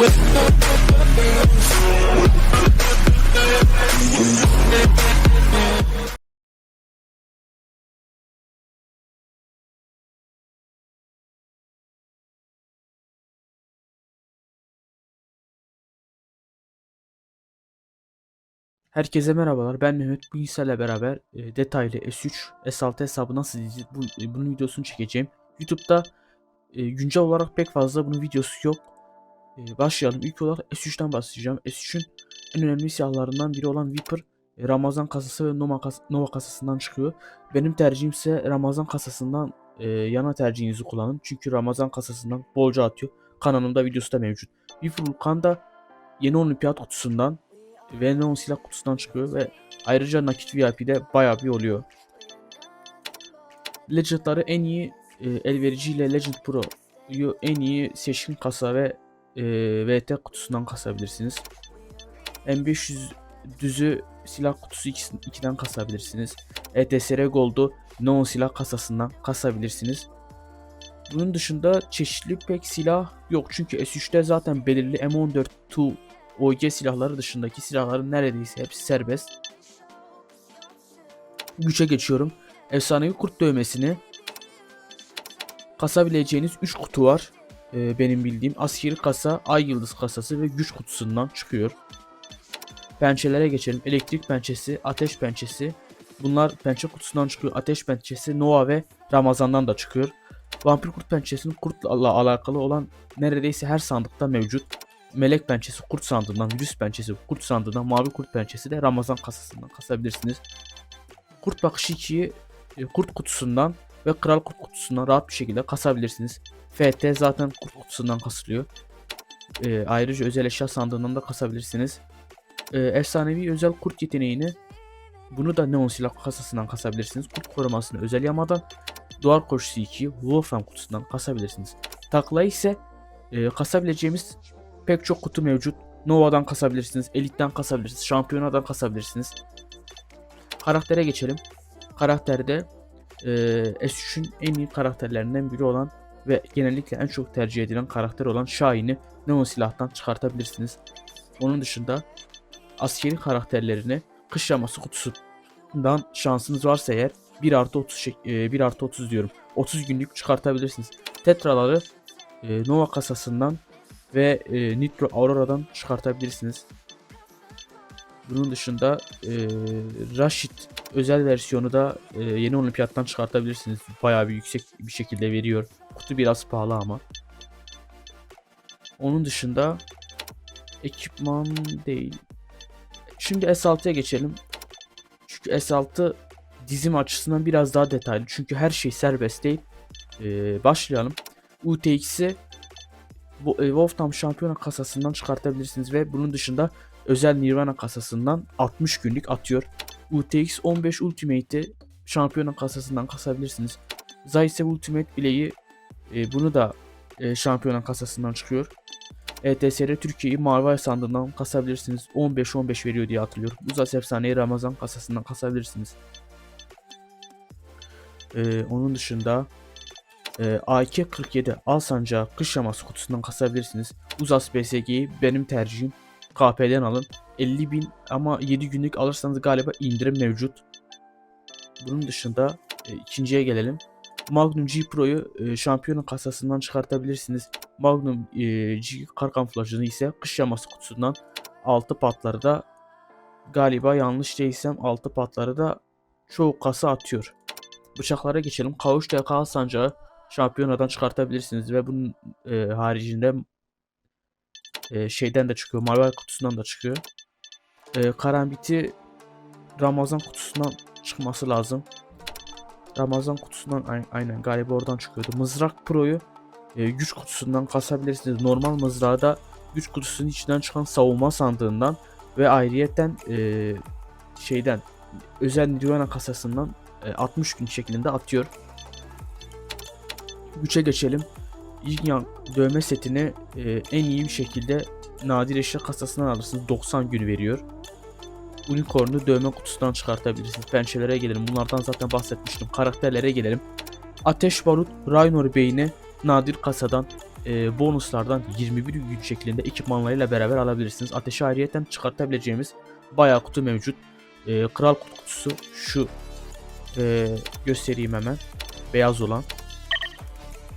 Herkese merhabalar. Ben Mehmet. Bu ile beraber e, detaylı S3, S6 hesabı nasıl dizi bu, e, bunun videosunu çekeceğim. YouTube'da e, güncel olarak pek fazla bunun videosu yok. E, başlayalım. İlk olarak S3'ten bahsedeceğim. S3'ün en önemli silahlarından biri olan Viper, e, Ramazan kasası ve Nova, kas Nova kasasından çıkıyor. Benim tercihim ise Ramazan kasasından e, yana tercihinizi kullanın. Çünkü Ramazan kasasından bolca atıyor. Kanalımda videosu da mevcut. Viper Vulkan da yeni olimpiyat kutusundan ve neon silah kutusundan çıkıyor ve ayrıca nakit VIP'de bayağı bir oluyor. Legend'ları en iyi e, elvericiyle Legend Pro'yu en iyi seçkin kasa ve e, VT kutusundan kasabilirsiniz. M500 düzü silah kutusu 2'den kasabilirsiniz. ETSR Gold'u neon silah kasasından kasabilirsiniz. Bunun dışında çeşitli pek silah yok çünkü S3'te zaten belirli M14 2 OG silahları dışındaki silahların neredeyse hepsi serbest. Güçe geçiyorum. Efsanevi kurt dövmesini kasabileceğiniz 3 kutu var. Ee, benim bildiğim askeri kasa, ay yıldız kasası ve güç kutusundan çıkıyor. Pençelere geçelim. Elektrik pençesi, ateş pençesi. Bunlar pençe kutusundan çıkıyor. Ateş pençesi, Nova ve Ramazan'dan da çıkıyor. Vampir kurt pençesinin kurtla alakalı olan neredeyse her sandıkta mevcut. Melek pençesi kurt sandığından, virüs pençesi kurt sandığından, mavi kurt pençesi de Ramazan kasasından kasabilirsiniz. Kurt bakışı 2'yi e, kurt kutusundan ve kral kurt kutusundan rahat bir şekilde kasabilirsiniz. FT zaten kurt kutusundan kasılıyor. E, ayrıca özel eşya sandığından da kasabilirsiniz. E, efsanevi özel kurt yeteneğini bunu da neon silah kasasından kasabilirsiniz. Kurt korumasını özel yamadan, duvar koşusu 2'yi Wolfram kutusundan kasabilirsiniz. Takla ise e, kasabileceğimiz pek çok kutu mevcut. Nova'dan kasabilirsiniz, Elite'den kasabilirsiniz, Şampiyonadan kasabilirsiniz. Karaktere geçelim. Karakterde e, S3'ün en iyi karakterlerinden biri olan ve genellikle en çok tercih edilen karakter olan Şahin'i Neon silahtan çıkartabilirsiniz. Onun dışında askeri karakterlerini kış yaması kutusundan şansınız varsa eğer 1 artı 30 e, 1 artı 30 diyorum. 30 günlük çıkartabilirsiniz. Tetraları e, Nova kasasından ve e, Nitro Aurora'dan çıkartabilirsiniz. Bunun dışında e, Rashid özel versiyonu da e, yeni olimpiyattan çıkartabilirsiniz. Bayağı bir yüksek bir şekilde veriyor. Kutu biraz pahalı ama. Onun dışında ekipman değil. Şimdi S6'ya geçelim. Çünkü S6 dizim açısından biraz daha detaylı. Çünkü her şey serbest değil. Ee, başlayalım. UTX'i e, Wolftam şampiyona kasasından çıkartabilirsiniz ve bunun dışında özel Nirvana kasasından 60 günlük atıyor. UTX 15 Ultimate'i şampiyona kasasından kasabilirsiniz. Zaitsev Ultimate bileği e, bunu da e, şampiyona kasasından çıkıyor. ETSR Türkiye'yi ay sandığından kasabilirsiniz. 15-15 veriyor diye hatırlıyorum. Uzas Efsaneyi Ramazan kasasından kasabilirsiniz. Ee, onun dışında e, AK-47 Al Sancağı kış yaması kutusundan kasabilirsiniz. Uzas BSG'yi benim tercihim. KP'den alın. 50 bin ama 7 günlük alırsanız galiba indirim mevcut. Bunun dışında e, ikinciye gelelim. Magnum G Pro'yu e, şampiyonun kasasından çıkartabilirsiniz. Magnum e, G kar kamuflajını ise kış yaması kutusundan 6 patları da galiba yanlış değilsem 6 patları da çoğu kasa atıyor. Bıçaklara geçelim. Kavuş DK sancağı şampiyonadan çıkartabilirsiniz ve bunun e, haricinde e, şeyden de çıkıyor. Marvel kutusundan da çıkıyor. E, karambiti Ramazan kutusundan çıkması lazım. Ramazan kutusundan aynen galiba oradan çıkıyordu. Mızrak Pro'yu e, güç kutusundan kasabilirsiniz. Normal mızrağı da güç kutusunun içinden çıkan savunma sandığından ve ayrıyeten e, şeyden özel Nirvana kasasından e, 60 gün şeklinde atıyor. Güçe geçelim. Yin Yang dövme setini e, en iyi bir şekilde nadir eşya kasasından alırsınız. 90 gün veriyor. Unicorn'u dövme kutusundan çıkartabilirsiniz. Pençelere gelelim. Bunlardan zaten bahsetmiştim. Karakterlere gelelim. Ateş Barut Raynor Beyni nadir kasadan e, bonuslardan 21 gün şeklinde ekipmanlarıyla beraber alabilirsiniz. Ateşi ayrıyeten çıkartabileceğimiz bayağı kutu mevcut. E, Kral kutusu şu e, göstereyim hemen. Beyaz olan.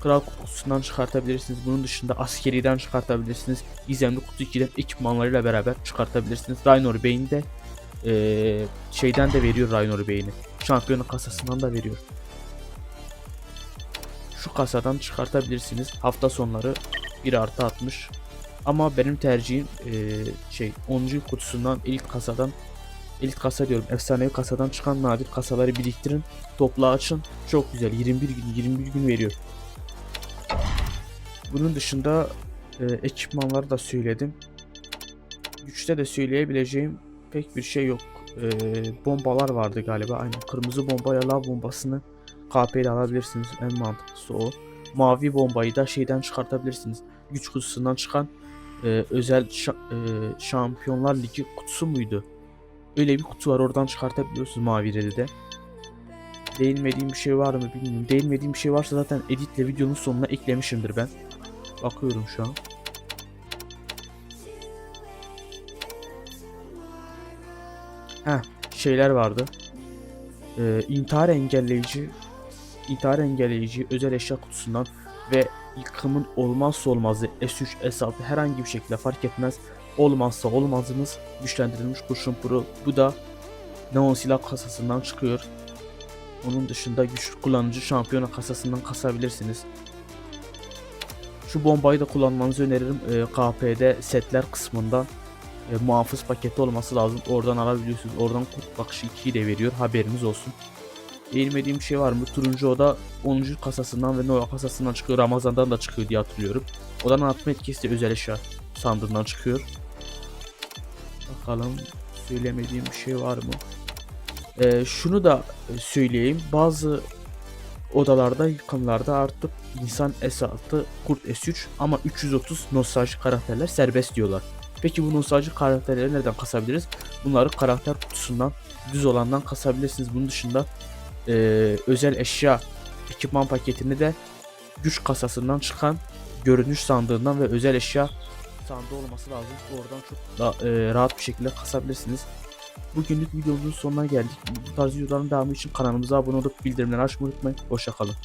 Kral kutusundan çıkartabilirsiniz. Bunun dışında askeriden çıkartabilirsiniz. Gizemli kutu 2'den ekipmanlarıyla beraber çıkartabilirsiniz. Raynor Bey'in de e, şeyden de veriyor Raynor Bey'ini. Şampiyonun kasasından da veriyor. Şu kasadan çıkartabilirsiniz. Hafta sonları 1 artı 60. Ama benim tercihim eee, şey 10. kutusundan ilk kasadan ilk kasa diyorum efsanevi kasadan çıkan nadir kasaları biriktirin. Topla açın. Çok güzel. 21 gün 21 gün veriyor. Bunun dışında eee, ekipmanları da söyledim. Güçte de söyleyebileceğim pek bir şey yok. Eee, bombalar vardı galiba. Aynen kırmızı bomba ya lav bombasını KP ile alabilirsiniz. En mantıklısı o. Mavi bombayı da şeyden çıkartabilirsiniz. Güç kutusundan çıkan e, özel şa- e, Şampiyonlar Ligi kutusu muydu? Öyle bir kutu var oradan çıkartabiliyorsunuz mavi redide. Değinmediğim bir şey var mı bilmiyorum. Değinmediğim bir şey varsa zaten editle videonun sonuna eklemişimdir ben. Bakıyorum şu an. Heh şeyler vardı. Ee, intihar engelleyici intihar engelleyici özel eşya kutusundan ve yıkımın olmazsa olmazı S3, S6 herhangi bir şekilde fark etmez. Olmazsa olmazımız güçlendirilmiş kurşun puru. Bu da neon silah kasasından çıkıyor. Onun dışında güçlü kullanıcı şampiyona kasasından kasabilirsiniz. Şu bombayı da kullanmanızı öneririm. Ee, KP'de setler kısmında e, muhafız paketi olması lazım. Oradan alabiliyorsunuz. Oradan kurt bakışı 2'yi de veriyor. Haberiniz olsun. Değinmediğim bir şey var mı? Turuncu oda 10. kasasından ve Nova kasasından çıkıyor. Ramazan'dan da çıkıyor diye hatırlıyorum. Odanın atma etkisi de özel eşya sandığından çıkıyor. Bakalım söylemediğim bir şey var mı? Ee, şunu da e, söyleyeyim. Bazı odalarda, yıkımlarda artık insan S6, kurt S3 ama 330 nostalji karakterler serbest diyorlar. Peki bu nostalji karakterleri nereden kasabiliriz? Bunları karakter kutusundan, düz olandan kasabilirsiniz. Bunun dışında e, özel eşya ekipman paketini de güç kasasından çıkan görünüş sandığından ve özel eşya sandığı olması lazım. Oradan çok da, e, rahat bir şekilde kasabilirsiniz. Bugünlük videomuzun sonuna geldik. Bu tarz videoların devamı için kanalımıza abone olup bildirimleri açmayı unutmayın. Hoşçakalın.